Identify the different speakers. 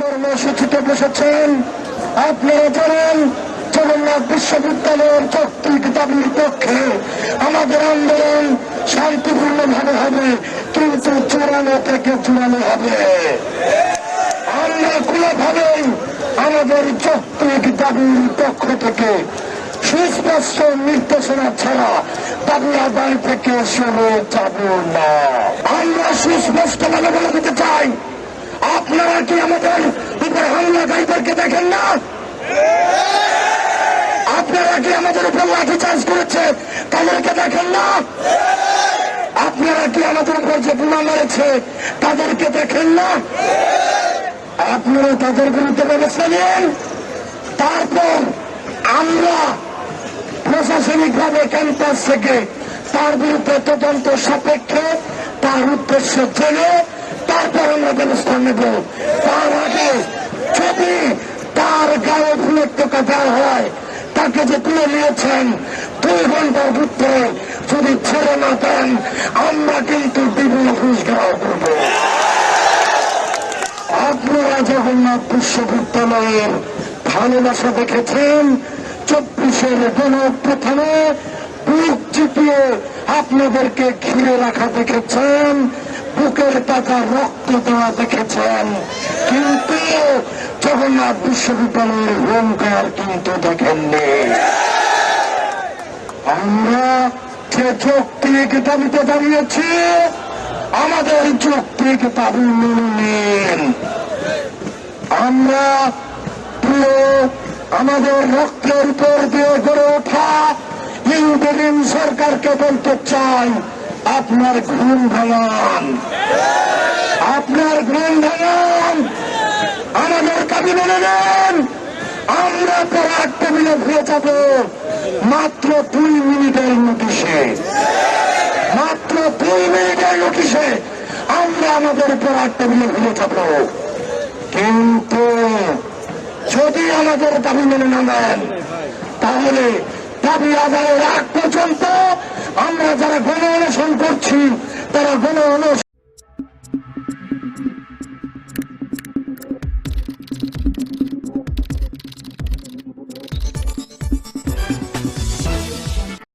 Speaker 1: কর্মসূচিতে বসেছেন। আপনারা জানেন, জগন্নাথ বিশ্ববিদ্যালয়ের যৌক্তিক দাবির পক্ষে আমাদের আন্দোলন শান্তিপূর্ণ ভাবে হবে, কিন্তু চূড়ানো থেকে চূড়ানো হবে। আমাদের যৌক্তিক দাবির পক্ষ থেকে সুস্পষ্ট নির্দেশনা ছাড়া দাবি আদায় থেকে সরে যাব না। আমরা সুস্পষ্ট ভাবে বলে দিতে চাই আপনারা কি আমাদের উপর হামলাকারীদেরকে দেখেন না? আপনারা কি আমাদের উপর লাঠি চার্জ করেছে, তাদেরকে দেখেন না? আপনারা কি আমাদের উপর যে বোমা মেরেছে, তাদেরকে দেখেন না? আপনারা তাদের বিরুদ্ধে ব্যবস্থা নিন। তারপর আমরা প্রশাসনিক ভাবে ক্যাম্পাস থেকে তার বিরুদ্ধে তদন্ত সাপেক্ষে তার উদ্দেশ্য জেনে তারপর আমরা ব্যবস্থা নেব তার আগে যদি তার গায়ে ফুলের দেওয়া হয় তাকে যে তুলে নিয়েছেন দুই ঘণ্টার ভিতরে যদি ছেড়ে না দেন আমরা কিন্তু বিভিন্ন দেওয়া করব আপনারা জগন্নাথ বিশ্ববিদ্যালয়ের ভালোবাসা দেখেছেন চব্বিশের গণ প্রথমে বুক চিপিয়ে আপনাদেরকে ঘিরে রাখা দেখেছেন। বুকের টাকা রক্ত দেওয়া দেখেছেন। কিন্তু জগন্নাথ বিশ্ববিদ্যালয়ের হুঙ্কার কিন্তু দেখেননি। আমরা যে যৌক্তিক দাবিতে দাঁড়িয়েছি, আমাদের যৌক্তিক দাবি মেনে আমরা প্রিয়, আমাদের রক্তের উপর দিয়ে গড়ে ওঠা ইউডিএম সরকারকে বলতে চাই আপনার ঘুম ভাঙান আপনার ঘুম ভাঙান আমাদের দাবি মেনে নেন আমরা পরাগ টেবিলে ঘুরে যাব। মাত্র দুই মিনিটের নোটিশে। মাত্র দুই মিনিটের নোটিশে আমরা আমাদের পরাগ টেবিলে ঘুরে যাব। কিন্তু যদি আমাদের দাবি মেনে না নেন, তাহলে দাবি আদায়ের আগ পর্যন্ত যারা গণ অনশন করছি তারা গণ অনশন